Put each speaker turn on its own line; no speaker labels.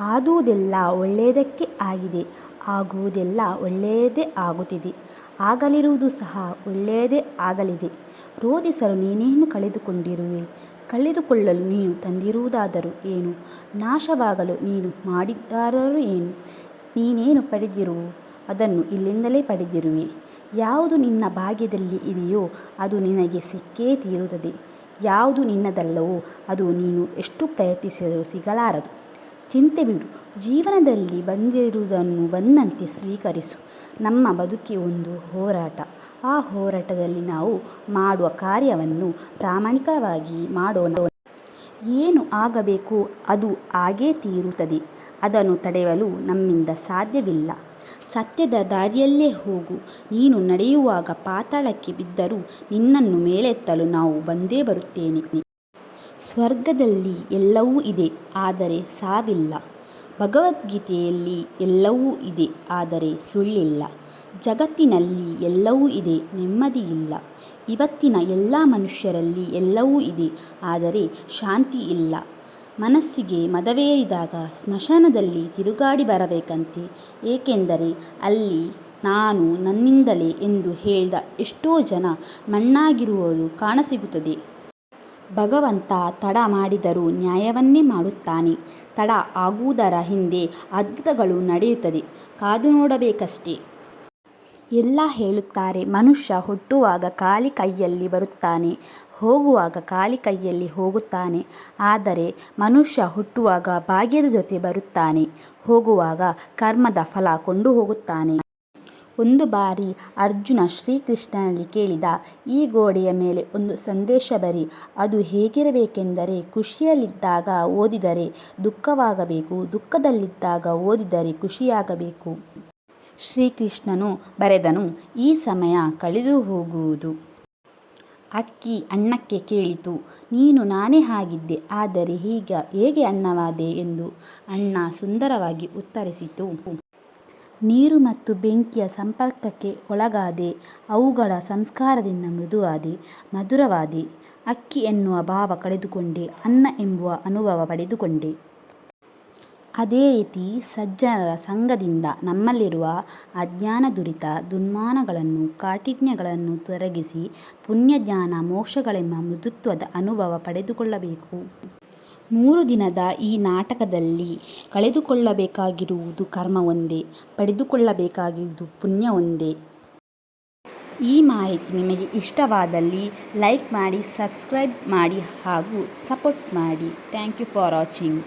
ಆದುದೆಲ್ಲ ಒಳ್ಳೆಯದಕ್ಕೆ ಆಗಿದೆ, ಆಗುವುದೆಲ್ಲ ಒಳ್ಳೆಯದೇ ಆಗುತ್ತಿದೆ. ಆಗಲಿರುವುದು ಸಹ ಒಳ್ಳೆಯದೇ ಆಗಲಿದೆ. ರೋಧಿಸಲು ನೀನೇನು ಕಳೆದುಕೊಂಡಿರುವೆ? ಕಳೆದುಕೊಳ್ಳಲು ನೀನು ತಂದಿರುವುದಾದರೂ ಏನು? ನಾಶವಾಗಲು ನೀನು ಮಾಡಿದ್ದಾದರೂ ಏನು? ನೀನೇನು ಪಡೆದಿರುವು? ಅದನ್ನು ಇಲ್ಲಿಂದಲೇ ಪಡೆದಿರುವೆ. ಯಾವುದು ನಿನ್ನ ಭಾಗ್ಯದಲ್ಲಿ ಇದೆಯೋ ಅದು ನಿನಗೆ ಸಿಕ್ಕೇ ತೀರುತ್ತದೆ. ಯಾವುದು ನಿನ್ನದಲ್ಲವೋ ಅದು ನೀನು ಎಷ್ಟು ಪ್ರಯತ್ನಿಸಿದರೂ ಸಿಗಲಾರದು. ಚಿಂತೆ ಬಿಡು. ಜೀವನದಲ್ಲಿ ಬಂದಿರುವುದನ್ನು ಬಂದಂತೆ ಸ್ವೀಕರಿಸು. ನಮ್ಮ ಬದುಕಿ ಒಂದು ಹೋರಾಟ. ಆ ಹೋರಾಟದಲ್ಲಿ ನಾವು ಮಾಡುವ ಕಾರ್ಯವನ್ನು ಪ್ರಾಮಾಣಿಕವಾಗಿ ಮಾಡೋಣ. ಏನು ಆಗಬೇಕು ಅದು ಆಗೇ ತೀರುತ್ತದೆ. ಅದನ್ನು ತಡೆಯಲು ನಮ್ಮಿಂದ ಸಾಧ್ಯವಿಲ್ಲ. ಸತ್ಯದ ದಾರಿಯಲ್ಲೇ ಹೋಗು. ನೀನು ನಡೆಯುವಾಗ ಪಾತಾಳಕ್ಕೆ ಬಿದ್ದರೂ ನಿನ್ನನ್ನು ಮೇಲೆತ್ತಲು ನಾವು ಬಂದೇ ಬರುತ್ತೇನೆ. ಸ್ವರ್ಗದಲ್ಲಿ ಎಲ್ಲವೂ ಇದೆ, ಆದರೆ ಸಾವಿಲ್ಲ. ಭಗವದ್ಗೀತೆಯಲ್ಲಿ ಎಲ್ಲವೂ ಇದೆ, ಆದರೆ ಸುಳ್ಳಿಲ್ಲ. ಜಗತ್ತಿನಲ್ಲಿ ಎಲ್ಲವೂ ಇದೆ, ನೆಮ್ಮದಿಯಿಲ್ಲ. ಇವತ್ತಿನ ಎಲ್ಲ ಮನುಷ್ಯರಲ್ಲಿ ಎಲ್ಲವೂ ಇದೆ, ಆದರೆ ಶಾಂತಿ ಇಲ್ಲ ಮನಸ್ಸಿಗೆ ಮದವೇರಿದಾಗ ಸ್ಮಶಾನದಲ್ಲಿ ತಿರುಗಾಡಿ ಬರಬೇಕಂತೆ. ಏಕೆಂದರೆ ಅಲ್ಲಿ ನಾನು ನನ್ನಿಂದಲೇ ಎಂದು ಹೇಳಿದ ಎಷ್ಟೋ ಜನ ಮಣ್ಣಾಗಿರುವುದು ಕಾಣಸಿಗುತ್ತದೆ. ಭಗವಂತ ತಡ ಮಾಡಿದರೂ ನ್ಯಾಯವನ್ನೇ ಮಾಡುತ್ತಾನೆ. ತಡ ಆಗುವುದರ ಹಿಂದೆ ಅದ್ಭುತಗಳು ನಡೆಯುತ್ತದೆ. ಕಾದು ನೋಡಬೇಕಷ್ಟೇ. ಎಲ್ಲ ಹೇಳುತ್ತಾರೆ, ಮನುಷ್ಯ ಹುಟ್ಟುವಾಗ ಖಾಲಿ ಕೈಯಲ್ಲಿ ಬರುತ್ತಾನೆ, ಹೋಗುವಾಗ ಖಾಲಿ ಕೈಯಲ್ಲಿ ಹೋಗುತ್ತಾನೆ. ಆದರೆ ಮನುಷ್ಯ ಹುಟ್ಟುವಾಗ ಭಾಗ್ಯದ ಜೊತೆ ಬರುತ್ತಾನೆ, ಹೋಗುವಾಗ ಕರ್ಮದ ಫಲ ಕೊಂಡು ಹೋಗುತ್ತಾನೆ ಒಂದು ಬಾರಿ ಅರ್ಜುನ ಶ್ರೀಕೃಷ್ಣನಲ್ಲಿ ಕೇಳಿದ, ಈ ಗೋಡೆಯ ಮೇಲೆ ಒಂದು ಸಂದೇಶ ಬರಿ. ಅದು ಹೇಗಿರಬೇಕೆಂದರೆ ಖುಷಿಯಲ್ಲಿದ್ದಾಗ ಓದಿದರೆ, ದುಃಖವಾಗಬೇಕು. ದುಃಖದಲ್ಲಿದ್ದಾಗ ಓದಿದರೆ ಖುಷಿಯಾಗಬೇಕು. ಶ್ರೀಕೃಷ್ಣನು ಬರೆದನು, ಈ ಸಮಯ ಕಳೆದು ಹೋಗುವುದು. ಅಕ್ಕಿ ಅಣ್ಣಕ್ಕೆ ಕೇಳಿತು, ನೀನು ನಾನೇ ಆಗಿದ್ದೆ, ಆದರೆ ಈಗ ಹೇಗೆ ಅನ್ನವಾದೆ? ಎಂದು ಅಣ್ಣ ಸುಂದರವಾಗಿ ಉತ್ತರಿಸಿತು. ನೀರು ಮತ್ತು ಬೆಂಕಿಯ ಸಂಪರ್ಕಕ್ಕೆ ಒಳಗಾದೆ, ಅವುಗಳ ಸಂಸ್ಕಾರದಿಂದ ಮೃದುವಾದೆ, ಮಧುರವಾದೆ, ಅಕ್ಕಿ ಎನ್ನುವ ಭಾವ ಕಳೆದುಕೊಂಡೆ, ಅನ್ನ ಎಂಬುವ ಅನುಭವ ಪಡೆದುಕೊಂಡೆ. ಅದೇ ರೀತಿ ಸಜ್ಜನರ ಸಂಘದಿಂದ ನಮ್ಮಲ್ಲಿರುವ ಅಜ್ಞಾನ ದುರಿತ ದುನ್ಮಾನಗಳನ್ನು ಕಾಠಿಣ್ಯಗಳನ್ನು ತೊರಗಿಸಿ ಪುಣ್ಯಜ್ಞಾನ, ಮೋಕ್ಷಗಳೆಂಬ ಮೃದುತ್ವದ ಅನುಭವ ಪಡೆದುಕೊಳ್ಳಬೇಕು. ಮೂರು ದಿನದ ಈ ನಾಟಕದಲ್ಲಿ ಕಳೆದುಕೊಳ್ಳಬೇಕಾಗಿರುವುದು ಕರ್ಮ ಒಂದೇ ಪಡೆದುಕೊಳ್ಳಬೇಕಾಗಿರುವುದು ಪುಣ್ಯ ಒಂದೇ ಈ ಮಾಹಿತಿ ನಿಮಗೆ ಇಷ್ಟವಾದಲ್ಲಿ ಲೈಕ್ ಮಾಡಿ, ಸಬ್ಸ್ಕ್ರೈಬ್ ಮಾಡಿ ಹಾಗೂ ಸಪೋರ್ಟ್ ಮಾಡಿ. Thank you for watching.